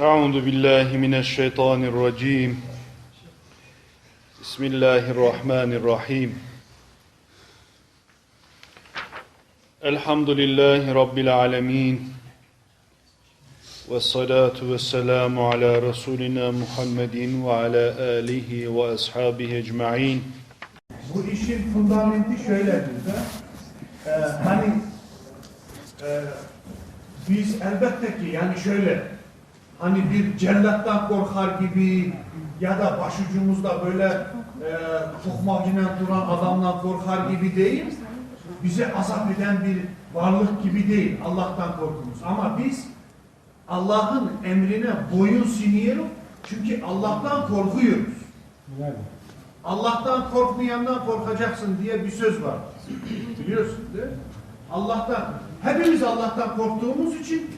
أعوذ بالله من الشيطان الرجيم. بسم الله الرحمن الرحيم. الحمد لله رب العالمين. والصلاة والسلام على رسولنا محمد وعلى آله وأصحابه أجمعين. Bu işin fundamenti şöyledir de, e, hani e, biz elbette ki yani şöyle, hani bir cellattan korkar gibi ya da başucumuzda böyle e, tokmağıyla duran adamdan korkar gibi değil, bize azap eden bir varlık gibi değil Allah'tan korkumuz. Ama biz Allah'ın emrine boyun siniyoruz çünkü Allah'tan korkuyoruz. Allah'tan korkmayandan korkacaksın diye bir söz var. Biliyorsun değil mi? Allah'tan. Hepimiz Allah'tan korktuğumuz için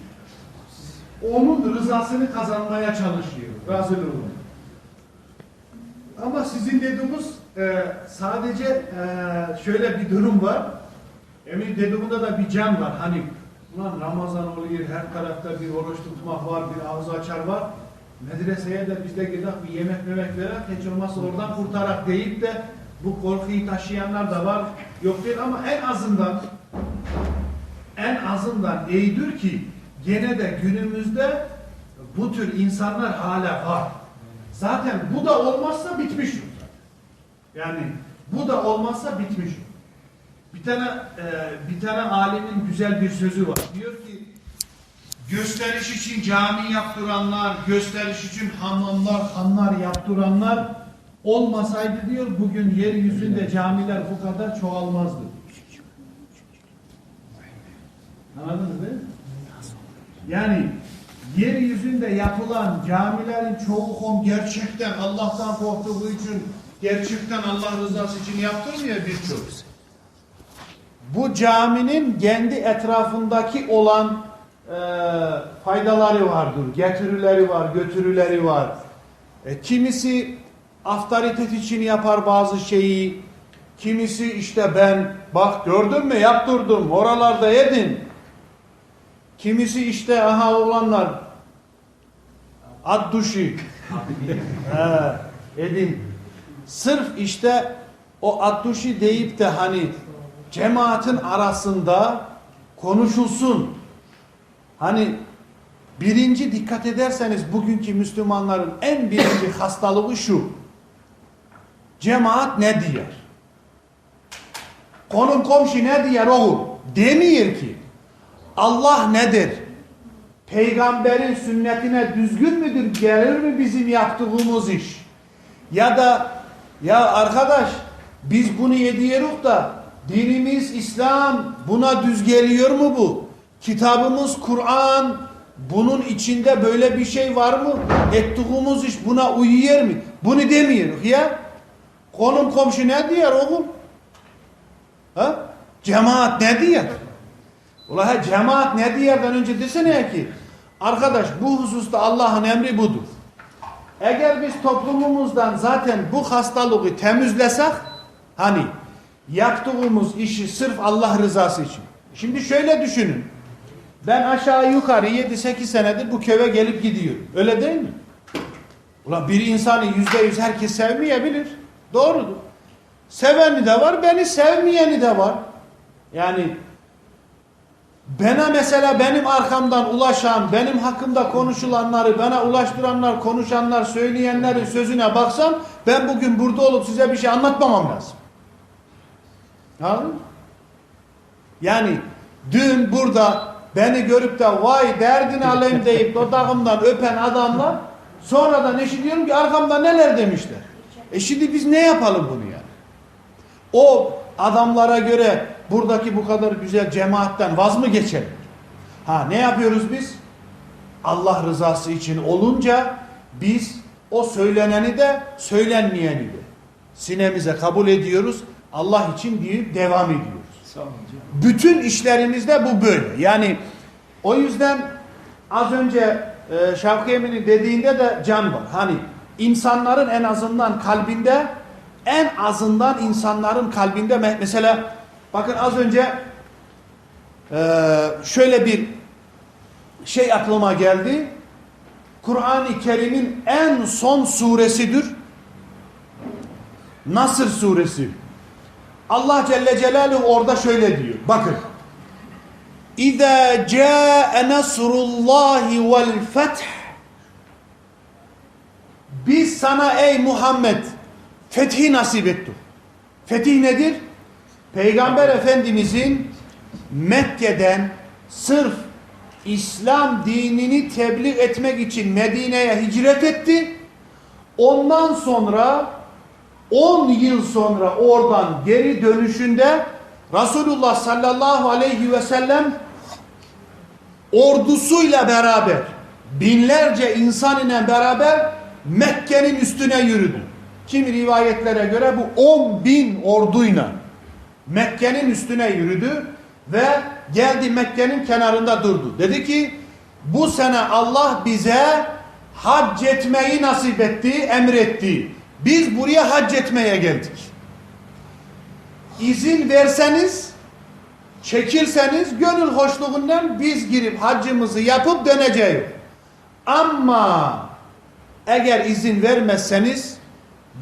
onun rızasını kazanmaya çalışıyoruz. Razılığını. Ama sizin dediğiniz e, sadece e, şöyle bir durum var. Emin dediğimde da bir can var. Hani ulan Ramazan oluyor, her tarafta bir oruç tutmak var, bir ağız açar var. Medreseye de biz de gidelim bir yemek memek verek, hiç olmazsa oradan kurtarak deyip de bu korkuyu taşıyanlar da var. Yok değil ama en azından en azından iyidir ki gene de günümüzde bu tür insanlar hala var. Zaten bu da olmazsa bitmiş olur. Yani bu da olmazsa bitmiş. Bir tane e, bir tane alimin güzel bir sözü var. Diyor ki gösteriş için cami yaptıranlar, gösteriş için hamamlar, hanlar yaptıranlar olmasaydı diyor bugün yeryüzünde camiler bu kadar çoğalmazdı. Anladınız değil mi? Yani yeryüzünde yapılan camilerin çoğu kom gerçekten Allah'tan korktuğu için gerçekten Allah rızası için yaptırmıyor birçok. Bu caminin kendi etrafındaki olan e, faydaları vardır. Getirileri var, götürüleri var. E, kimisi aftoritet için yapar bazı şeyi. Kimisi işte ben bak gördün mü yaptırdım oralarda yedin. Kimisi işte aha olanlar ad duşi edin. Sırf işte o adduşi deyip de hani cemaatin arasında konuşulsun. Hani birinci dikkat ederseniz bugünkü Müslümanların en birinci hastalığı şu. Cemaat ne diyor? Konum komşu ne diyor oğul? Demiyor ki. Allah nedir? Peygamberin sünnetine düzgün müdür? Gelir mi bizim yaptığımız iş? Ya da ya arkadaş biz bunu yediyoruz da dinimiz İslam buna düz geliyor mu bu? Kitabımız Kur'an bunun içinde böyle bir şey var mı? Ettiğimiz iş buna uyuyor mu? Bunu demiyoruz ya. Konum komşu ne diyor oğlum? Ha? Cemaat ne diyor? Ula ha, cemaat ne diyerden önce desene ki arkadaş bu hususta Allah'ın emri budur. Eğer biz toplumumuzdan zaten bu hastalığı temizlesek hani yaptığımız işi sırf Allah rızası için. Şimdi şöyle düşünün. Ben aşağı yukarı 7-8 senedir bu köye gelip gidiyorum. Öyle değil mi? Ulan bir insanı yüzde yüz herkes sevmeyebilir. Doğrudur. Seveni de var, beni sevmeyeni de var. Yani bana mesela benim arkamdan ulaşan, benim hakkımda konuşulanları, bana ulaştıranlar, konuşanlar, söyleyenlerin sözüne baksam ben bugün burada olup size bir şey anlatmamam lazım. Anladın? Yani dün burada beni görüp de vay derdini alayım deyip dudağımdan öpen adamlar sonradan eşitiyorum ki arkamda neler demişler. E şimdi biz ne yapalım bunu yani? O adamlara göre buradaki bu kadar güzel cemaatten vaz mı geçelim? Ha ne yapıyoruz biz? Allah rızası için olunca biz o söyleneni de söylenmeyeni de sinemize kabul ediyoruz. Allah için deyip devam ediyoruz. Bütün işlerimizde bu böyle. Yani o yüzden az önce e, Şavki Emin'in dediğinde de can var. Hani insanların en azından kalbinde en azından insanların kalbinde me- mesela bakın az önce e, şöyle bir şey aklıma geldi. Kur'an-ı Kerim'in en son suresidir. Nasır suresi. Allah Celle Celaluhu orada şöyle diyor. Bakın. İza caa nasrullahi vel feth Biz sana ey Muhammed fethi nasip ettik. Fetih nedir? Peygamber Efendimizin Mekke'den sırf İslam dinini tebliğ etmek için Medine'ye hicret etti. Ondan sonra 10 yıl sonra oradan geri dönüşünde Resulullah sallallahu aleyhi ve sellem ordusuyla beraber binlerce insan ile beraber Mekke'nin üstüne yürüdü. Kimi rivayetlere göre bu 10 bin orduyla Mekke'nin üstüne yürüdü ve geldi Mekke'nin kenarında durdu. Dedi ki bu sene Allah bize hac etmeyi nasip etti, emretti. Biz buraya hac etmeye geldik. İzin verseniz, çekilseniz gönül hoşluğundan biz girip haccımızı yapıp döneceğiz. Ama eğer izin vermezseniz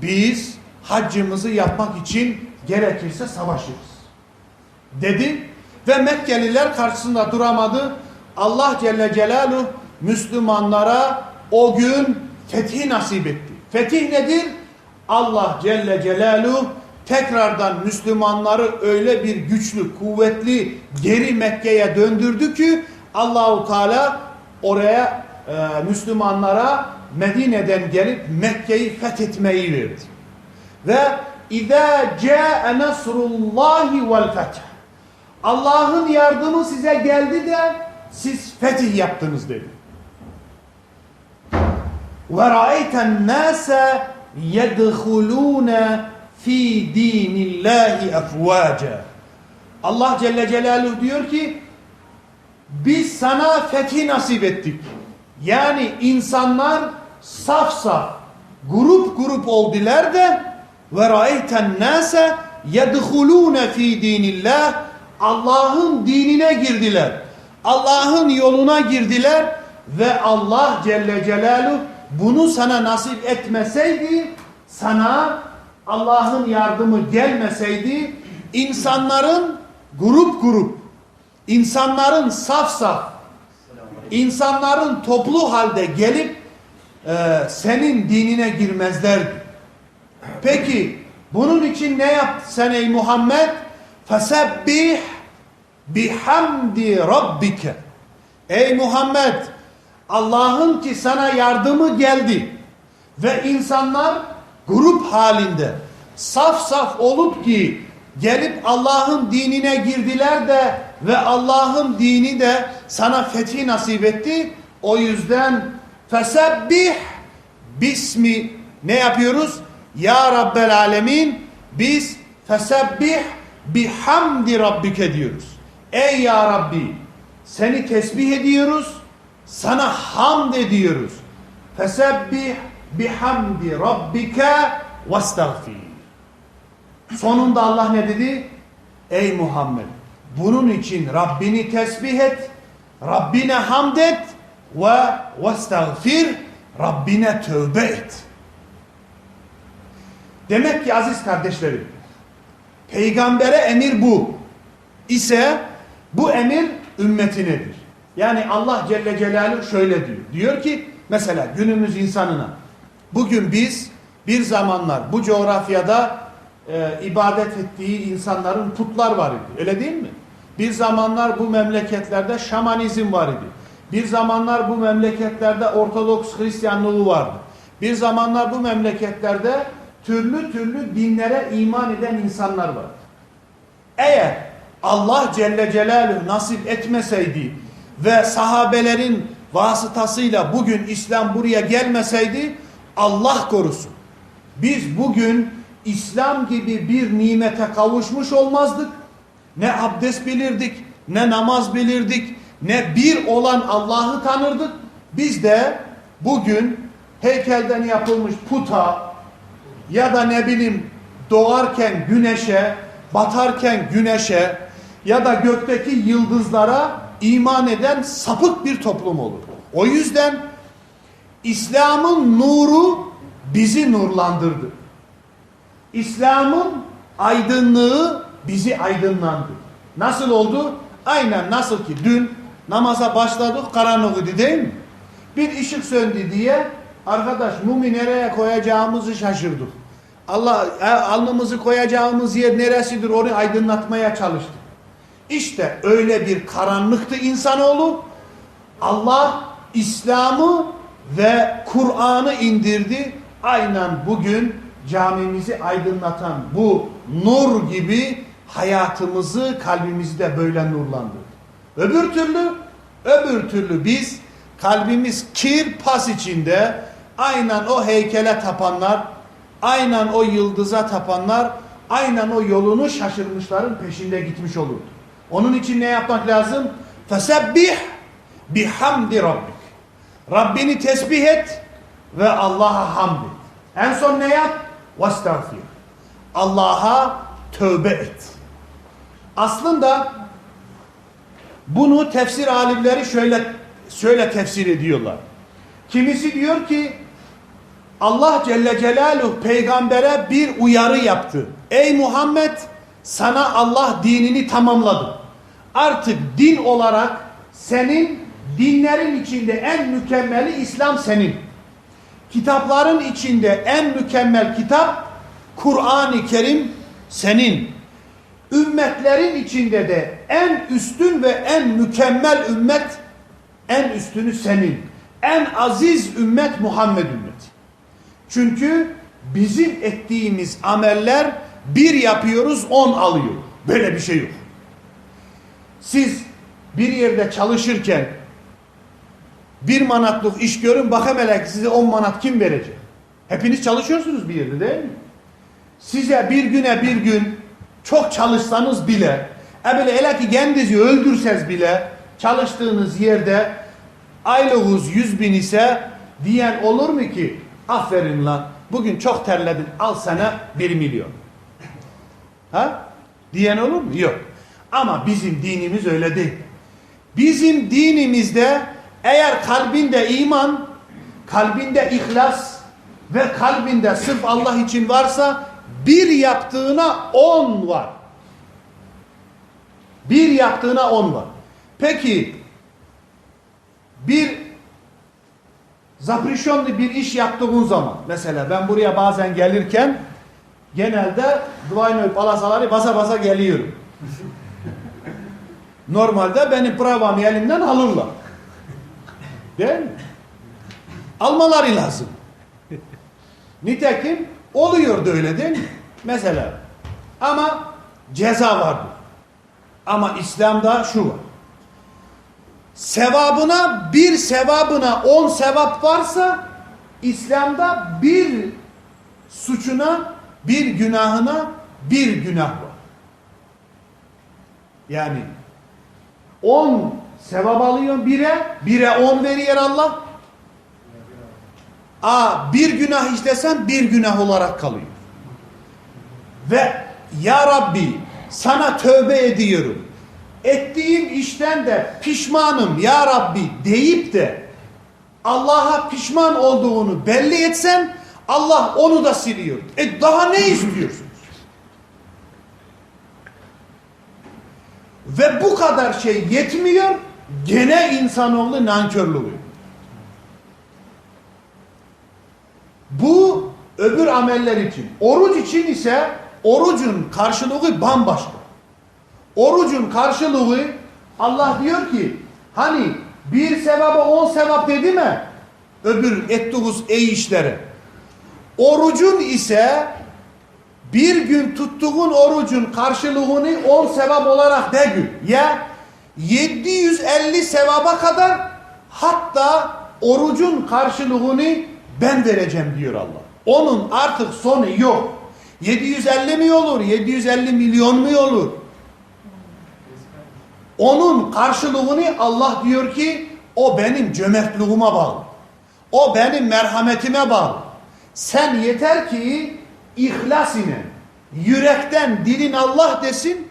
biz haccımızı yapmak için gerekirse savaşırız. Dedi ve Mekkeliler karşısında duramadı. Allah Celle Celaluhu Müslümanlara o gün fethi nasip etti. Fetih nedir? Allah Celle Celaluhu tekrardan Müslümanları öyle bir güçlü, kuvvetli geri Mekke'ye döndürdü ki Allahu Teala oraya e, Müslümanlara Medine'den gelip Mekke'yi fethetmeyi verdi. Ve İza caa nasrullahi vel feth. Allah'ın yardımı size geldi de siz fetih yaptınız dedi. Ve ra'eyten nase yedhulune fi dinillahi efvaca. Allah Celle Celaluhu diyor ki biz sana fethi nasip ettik. Yani insanlar saf saf grup grup oldular da ve ra'eyten nase yedhulune fi dinillah Allah'ın dinine girdiler. Allah'ın yoluna girdiler ve Allah Celle Celaluhu bunu sana nasip etmeseydi sana Allah'ın yardımı gelmeseydi insanların grup grup insanların saf saf insanların toplu halde gelip e, senin dinine girmezlerdi. Peki bunun için ne yaptı sen ey Muhammed? Fesebbih bihamdi rabbike. Ey Muhammed Allah'ın ki sana yardımı geldi ve insanlar grup halinde saf saf olup ki gelip Allah'ın dinine girdiler de ve Allah'ın dini de sana fethi nasip etti. O yüzden fesebbih bismi ne yapıyoruz? Ya Rabbel Alemin biz fesebbih bihamdi rabbike diyoruz. Ey Ya Rabbi seni tesbih ediyoruz. Sana hamd ediyoruz. Fesebbih bihamdi rabbike vestagfir. Sonunda Allah ne dedi? Ey Muhammed bunun için Rabbini tesbih et. Rabbine hamd et ve vestagfir Rabbine tövbe et. Demek ki aziz kardeşlerim peygambere emir bu ise bu emir ümmetinedir. Yani Allah Celle Celaluhu şöyle diyor. Diyor ki mesela günümüz insanına bugün biz bir zamanlar bu coğrafyada e, ibadet ettiği insanların putlar var idi. Öyle değil mi? Bir zamanlar bu memleketlerde şamanizm var idi. Bir zamanlar bu memleketlerde Ortodoks Hristiyanlığı vardı. Bir zamanlar bu memleketlerde türlü türlü dinlere iman eden insanlar vardı. Eğer Allah Celle Celaluhu nasip etmeseydi ve sahabelerin vasıtasıyla bugün İslam buraya gelmeseydi Allah korusun. Biz bugün İslam gibi bir nimete kavuşmuş olmazdık. Ne abdest bilirdik, ne namaz bilirdik, ne bir olan Allah'ı tanırdık. Biz de bugün heykelden yapılmış puta ya da ne bileyim doğarken güneşe, batarken güneşe ya da gökteki yıldızlara iman eden sapık bir toplum olur. O yüzden İslam'ın nuru bizi nurlandırdı. İslam'ın aydınlığı bizi aydınlandı. Nasıl oldu? Aynen nasıl ki dün namaza başladık karanlıktı değil mi? Bir ışık söndü diye arkadaş mumu nereye koyacağımızı şaşırdık. Allah e, alnımızı koyacağımız yer neresidir onu aydınlatmaya çalıştık. İşte öyle bir karanlıktı insanoğlu. Allah İslam'ı ve Kur'an'ı indirdi. Aynen bugün camimizi aydınlatan bu nur gibi hayatımızı, kalbimizi de böyle nurlandırdı. Öbür türlü, öbür türlü biz kalbimiz kir pas içinde aynen o heykele tapanlar, aynen o yıldıza tapanlar, aynen o yolunu şaşırmışların peşinde gitmiş olurdu. Onun için ne yapmak lazım? Fesebbih bihamdi rabbik. Rabbini tesbih et ve Allah'a hamd et. En son ne yap? Vestağfir. Allah'a tövbe et. Aslında bunu tefsir alimleri şöyle şöyle tefsir ediyorlar. Kimisi diyor ki Allah Celle Celaluhu peygambere bir uyarı yaptı. Ey Muhammed sana Allah dinini tamamladı. Artık din olarak senin dinlerin içinde en mükemmeli İslam senin. Kitapların içinde en mükemmel kitap Kur'an-ı Kerim senin. Ümmetlerin içinde de en üstün ve en mükemmel ümmet en üstünü senin. En aziz ümmet Muhammed ümmeti. Çünkü bizim ettiğimiz ameller bir yapıyoruz on alıyor. Böyle bir şey yok. Siz bir yerde çalışırken bir manatlık iş görün bakalım hele size on manat kim verecek? Hepiniz çalışıyorsunuz bir yerde değil mi? Size bir güne bir gün çok çalışsanız bile e böyle hele ki kendinizi öldürseniz bile çalıştığınız yerde aylığınız yüz bin ise diyen olur mu ki aferin lan bugün çok terledin al sana bir milyon. Ha? Diyen olur mu? Yok. Ama bizim dinimiz öyle değil. Bizim dinimizde eğer kalbinde iman, kalbinde ihlas ve kalbinde sırf Allah için varsa bir yaptığına on var. Bir yaptığına on var. Peki bir zaprişonlu bir iş yaptığın zaman mesela ben buraya bazen gelirken genelde Duaynoy palasaları basa basa geliyorum. Normalde benim pravamı elimden alırlar. Değil mi? Almaları lazım. Nitekim oluyor da öyle değil mi? Mesela ama ceza vardır. Ama İslam'da şu var. Sevabına bir sevabına on sevap varsa İslam'da bir suçuna bir günahına bir günah var. Yani on sevap alıyor bire, bire on veriyor Allah. Aa bir günah işlesen bir günah olarak kalıyor. Ve ya Rabbi sana tövbe ediyorum. Ettiğim işten de pişmanım ya Rabbi deyip de Allah'a pişman olduğunu belli etsen Allah onu da siliyor. E daha ne istiyorsunuz? Ve bu kadar şey yetmiyor. Gene insanoğlu nankörlüğü. Bu öbür ameller için. Oruç için ise orucun karşılığı bambaşka. Orucun karşılığı Allah diyor ki hani bir sevaba on sevap dedi mi? Öbür ettiğiniz ey işlere. Orucun ise bir gün tuttuğun orucun karşılığını on sevap olarak de gün. Ya 750 sevaba kadar hatta orucun karşılığını ben vereceğim diyor Allah. Onun artık sonu yok. 750 mi olur? 750 milyon mu olur? Onun karşılığını Allah diyor ki o benim cömertliğime bağlı. O benim merhametime bağlı. Sen yeter ki ihlas ile yürekten dilin Allah desin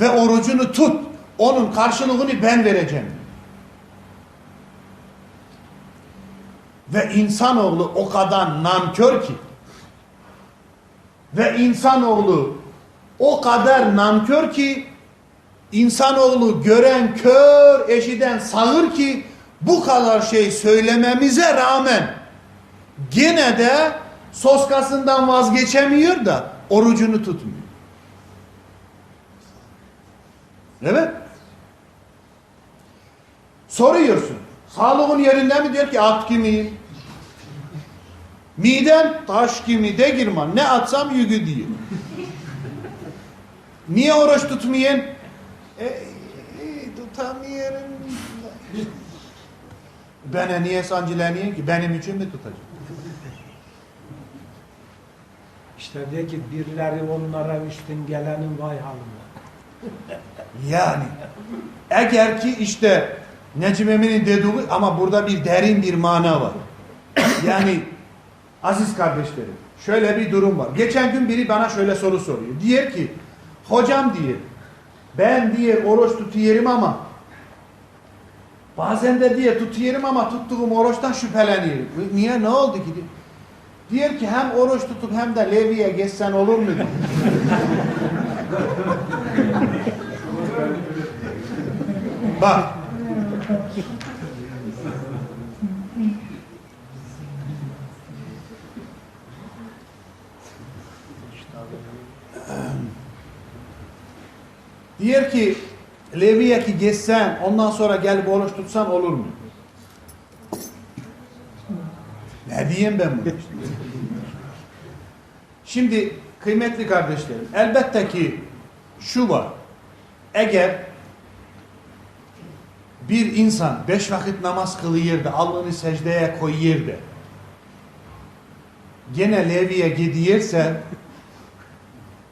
ve orucunu tut. Onun karşılığını ben vereceğim. Ve insanoğlu o kadar nankör ki ve insanoğlu o kadar nankör ki insanoğlu gören kör eşiden sağır ki bu kadar şey söylememize rağmen gene de soskasından vazgeçemiyor da orucunu tutmuyor. Evet. Soruyorsun. Sağlığın yerinde mi? Diyor ki at gibi. Midem taş gibi de girman. Ne atsam yügü diyor. Niye oruç tutmayın? E, e, tutamıyorum. Bana niye sancılanayım ki? Benim için mi tutacak? İşte de ki birileri onlara üstün gelenin vay haline. Yani eğer ki işte Necim Emin'in dediği ama burada bir derin bir mana var. Yani aziz kardeşlerim şöyle bir durum var. Geçen gün biri bana şöyle soru soruyor. Diyor ki hocam diyor ben diye oruç tutuyorum ama bazen de diye tutuyorum ama tuttuğum oruçtan şüpheleniyorum. Niye ne oldu ki? diyor. Ki hem oruç tutup hem de Levi'ye geçsen olur mu? Bak. Diyor ki Levi'ye ki geçsen ondan sonra gelip oruç tutsan olur mu? Ne diyeyim ben bunu? Şimdi kıymetli kardeşlerim elbette ki şu var. Eğer bir insan beş vakit namaz kılıyor da alnını secdeye koyuyor da gene Levi'ye gidiyorsa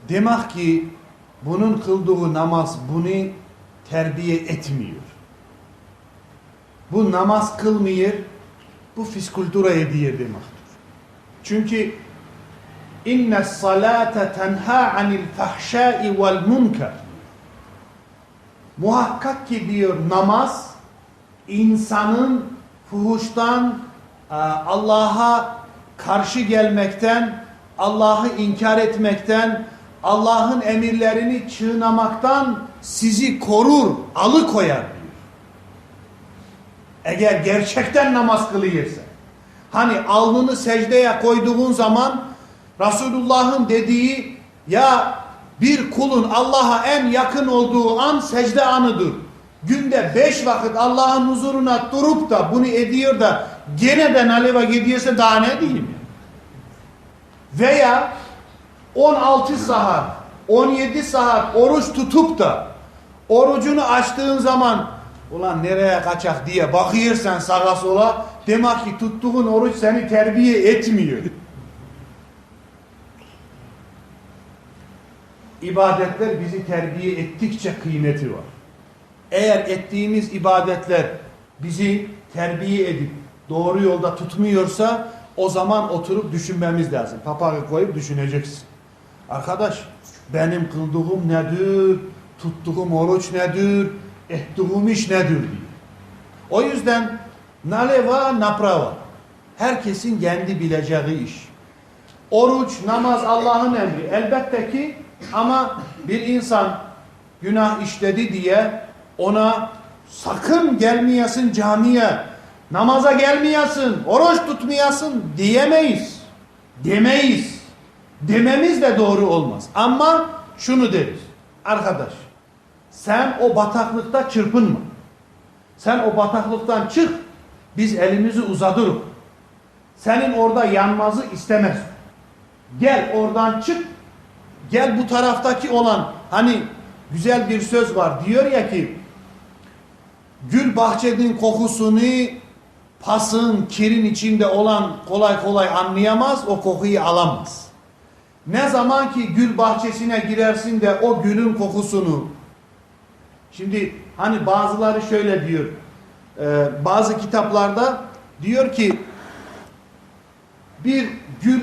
demek ki bunun kıldığı namaz bunu terbiye etmiyor. Bu namaz kılmıyor, bu fiskultura ediyor demektir. Çünkü inne salate tenha anil fahşai vel munkar Muhakkak ki diyor namaz insanın fuhuştan e, Allah'a karşı gelmekten, Allah'ı inkar etmekten, Allah'ın emirlerini çiğnamaktan sizi korur, alıkoyar diyor. Eğer gerçekten namaz kılıyorsa, hani alnını secdeye koyduğun zaman Resulullah'ın dediği ya bir kulun Allah'a en yakın olduğu an secde anıdır. Günde beş vakit Allah'ın huzuruna durup da bunu ediyor da gene de naleva gidiyorsa daha ne diyeyim? Veya 16 saat, 17 saat oruç tutup da orucunu açtığın zaman ulan nereye kaçak diye bakıyorsan sağa sola demek ki tuttuğun oruç seni terbiye etmiyor. ibadetler bizi terbiye ettikçe kıymeti var. Eğer ettiğimiz ibadetler bizi terbiye edip doğru yolda tutmuyorsa o zaman oturup düşünmemiz lazım. Papağı koyup düşüneceksin. Arkadaş benim kıldığım nedir? Tuttuğum oruç nedir? Ettiğim iş nedir diye. O yüzden naleva naprava. Herkesin kendi bileceği iş. Oruç, namaz Allah'ın emri. Elbette ki ama bir insan günah işledi diye ona sakın gelmeyesin camiye, namaza gelmeyesin, oruç tutmayasın diyemeyiz. Demeyiz. Dememiz de doğru olmaz. Ama şunu deriz. Arkadaş sen o bataklıkta çırpınma. Sen o bataklıktan çık. Biz elimizi uzatırız. Senin orada yanmazı istemez. Gel oradan çık Gel bu taraftaki olan hani güzel bir söz var. Diyor ya ki gül bahçenin kokusunu pasın, kirin içinde olan kolay kolay anlayamaz, o kokuyu alamaz. Ne zaman ki gül bahçesine girersin de o gülün kokusunu şimdi hani bazıları şöyle diyor e, bazı kitaplarda diyor ki bir gül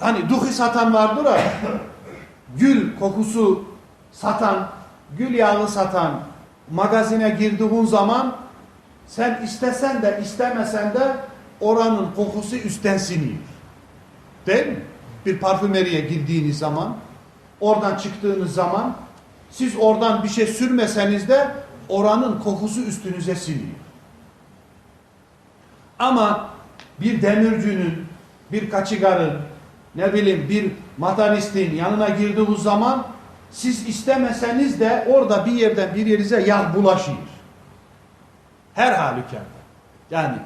hani duhi satan vardır ya gül kokusu satan gül yağı satan magazine girdiğin zaman sen istesen de istemesen de oranın kokusu üstten siniyor. Değil mi? Bir parfümeriye girdiğiniz zaman, oradan çıktığınız zaman siz oradan bir şey sürmeseniz de oranın kokusu üstünüze siniyor. Ama bir demircünün, bir kaçıgarın, ne bileyim bir matanistin yanına girdiğiniz zaman siz istemeseniz de orada bir yerden bir yerinize yağ bulaşıyor. Her halükarda. Yani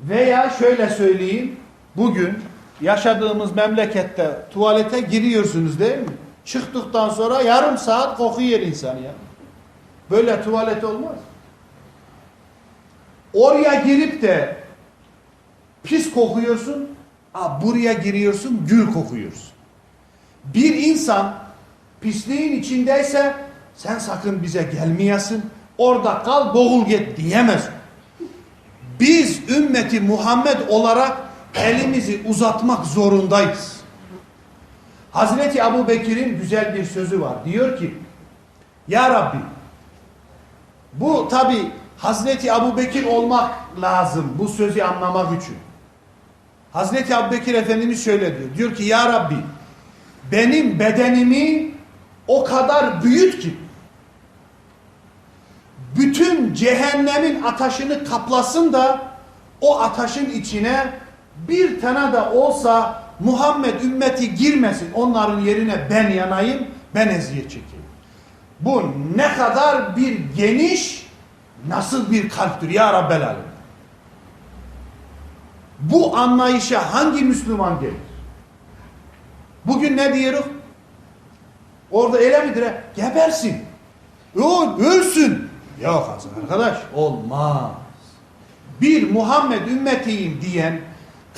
veya şöyle söyleyeyim, bugün yaşadığımız memlekette tuvalete giriyorsunuz değil mi? Çıktıktan sonra yarım saat koku yer insan ya. Böyle tuvalet olmaz. Oraya girip de pis kokuyorsun, buraya giriyorsun, gül kokuyorsun. Bir insan pisliğin içindeyse sen sakın bize gelmeyesin, orada kal boğul git diyemez. Biz ümmeti Muhammed olarak elimizi uzatmak zorundayız. Hazreti Abu Bekir'in güzel bir sözü var. Diyor ki, Ya Rabbi, bu tabi Hazreti Abu Bekir olmak lazım bu sözü anlamak için. Hazreti Abu Bekir Efendimiz şöyle diyor. Diyor ki Ya Rabbi benim bedenimi o kadar büyüt ki bütün cehennemin ateşini kaplasın da o ateşin içine bir tane de olsa Muhammed ümmeti girmesin. Onların yerine ben yanayım, ben eziyet çekeyim. Bu ne kadar bir geniş, nasıl bir kalptir ya Rabbel Alem. Bu anlayışa hangi Müslüman gelir? Bugün ne diyoruz? Orada öyle midir? he? Gebersin. Yok ölsün. Yok arkadaş olmaz. Bir Muhammed ümmetiyim diyen,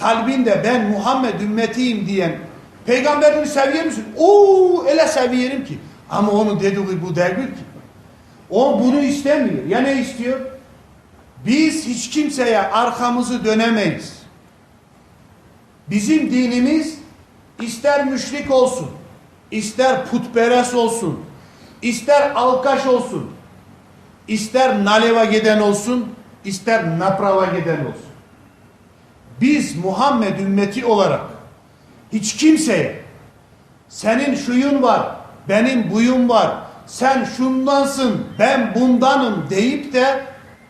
kalbinde ben Muhammed ümmetiyim diyen peygamberini seviyor musun? Oo öyle seviyorum ki. Ama onun dediği bu değil ki. O bunu istemiyor. Ya ne istiyor? Biz hiç kimseye arkamızı dönemeyiz. Bizim dinimiz ister müşrik olsun, ister putperest olsun, ister alkaş olsun, ister naleva giden olsun, ister naprava giden olsun. Biz Muhammed ümmeti olarak hiç kimseye senin şuyun var, benim buyum var, sen şundansın, ben bundanım deyip de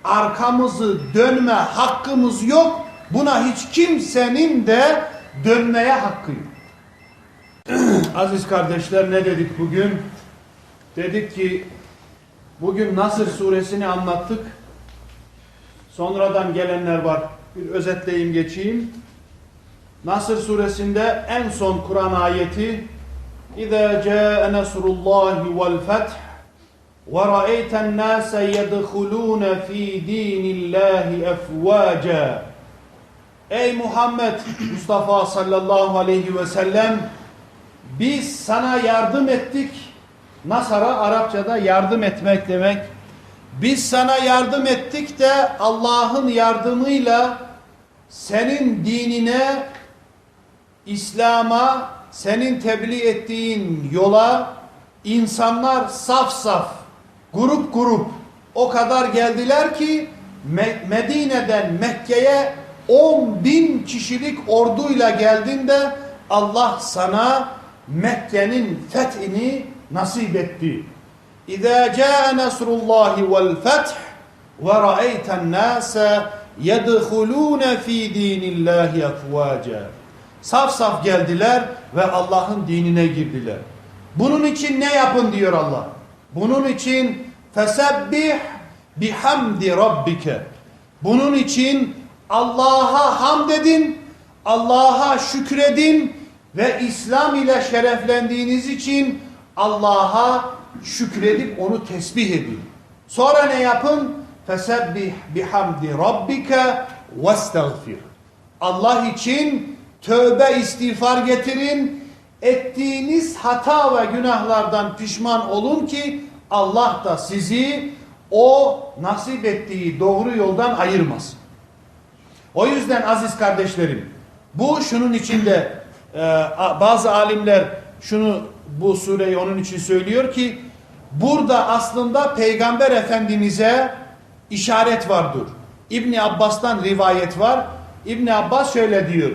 arkamızı dönme hakkımız yok. Buna hiç kimsenin de dönmeye hakkı yok. Aziz kardeşler ne dedik bugün? Dedik ki bugün Nasır suresini anlattık. Sonradan gelenler var. Bir özetleyeyim geçeyim. Nasır suresinde en son Kur'an ayeti İzâ câe nesrullâhi vel feth ve ra'eyten nâse yedhulûne fî dînillâhi efvâca Ey Muhammed Mustafa sallallahu aleyhi ve sellem biz sana yardım ettik. Nasara Arapçada yardım etmek demek. Biz sana yardım ettik de Allah'ın yardımıyla senin dinine, İslam'a, senin tebliğ ettiğin yola insanlar saf saf, grup grup o kadar geldiler ki Me- Medine'den Mekke'ye 10 bin kişilik orduyla geldiğinde Allah sana Mekke'nin fethini nasip etti. İzâ câe nesrullâhi vel feth ve ra'eyten nâse yedhulûne fî dînillâhi efvâca. Saf saf geldiler ve Allah'ın dinine girdiler. Bunun için ne yapın diyor Allah. Bunun için fesebbih bihamdi rabbike. Bunun için Allah'a hamd edin, Allah'a şükredin ve İslam ile şereflendiğiniz için Allah'a şükredip onu tesbih edin. Sonra ne yapın? Fesebbih bihamdi rabbike vestagfir. Allah için tövbe istiğfar getirin. Ettiğiniz hata ve günahlardan pişman olun ki Allah da sizi o nasip ettiği doğru yoldan ayırmasın. O yüzden aziz kardeşlerim bu şunun içinde e, bazı alimler şunu bu sureyi onun için söylüyor ki burada aslında peygamber efendimize işaret vardır. İbni Abbas'tan rivayet var. İbni Abbas şöyle diyor.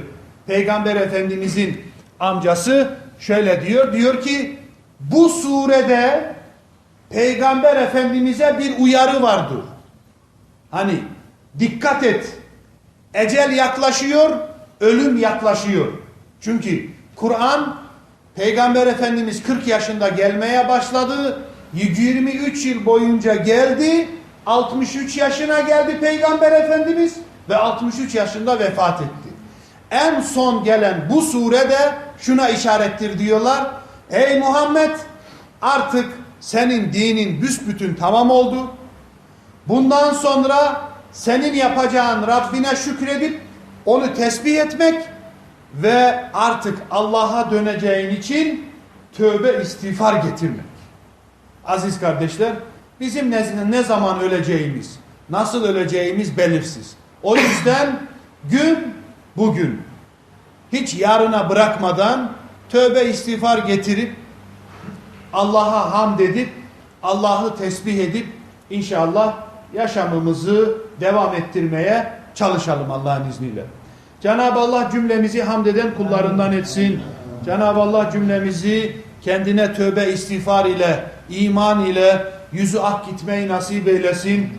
Peygamber Efendimizin amcası şöyle diyor. Diyor ki bu surede Peygamber Efendimiz'e bir uyarı vardır. Hani dikkat et. Ecel yaklaşıyor, ölüm yaklaşıyor. Çünkü Kur'an Peygamber Efendimiz 40 yaşında gelmeye başladı. 23 yıl boyunca geldi. 63 yaşına geldi Peygamber Efendimiz ve 63 yaşında vefat etti. En son gelen bu surede şuna işarettir diyorlar. Ey Muhammed artık senin dinin büsbütün tamam oldu. Bundan sonra senin yapacağın Rabbine şükredip onu tesbih etmek ve artık Allah'a döneceğin için tövbe istiğfar getirmek. Aziz kardeşler, bizim ne, ne zaman öleceğimiz, nasıl öleceğimiz belirsiz. O yüzden gün bugün. Hiç yarına bırakmadan tövbe istiğfar getirip Allah'a hamd edip Allah'ı tesbih edip inşallah yaşamımızı devam ettirmeye çalışalım Allah'ın izniyle. Cenab-ı Allah cümlemizi hamd eden kullarından etsin. Cenab-ı Allah cümlemizi kendine tövbe istiğfar ile, iman ile yüzü ak gitmeyi nasip eylesin.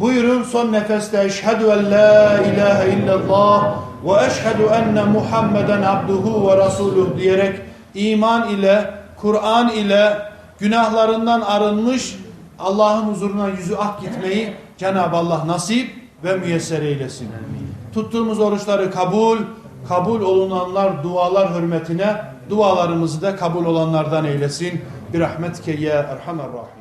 Buyurun son nefeste eşhedü en la ilahe illallah ve eşhedü enne Muhammeden abduhu ve rasuluh diyerek iman ile, Kur'an ile günahlarından arınmış Allah'ın huzuruna yüzü ak gitmeyi Cenab-ı Allah nasip ve müyesser eylesin. Tuttuğumuz oruçları kabul, kabul olunanlar dualar hürmetine dualarımızı da kabul olanlardan eylesin. Bir rahmetke ya erhamer rahim.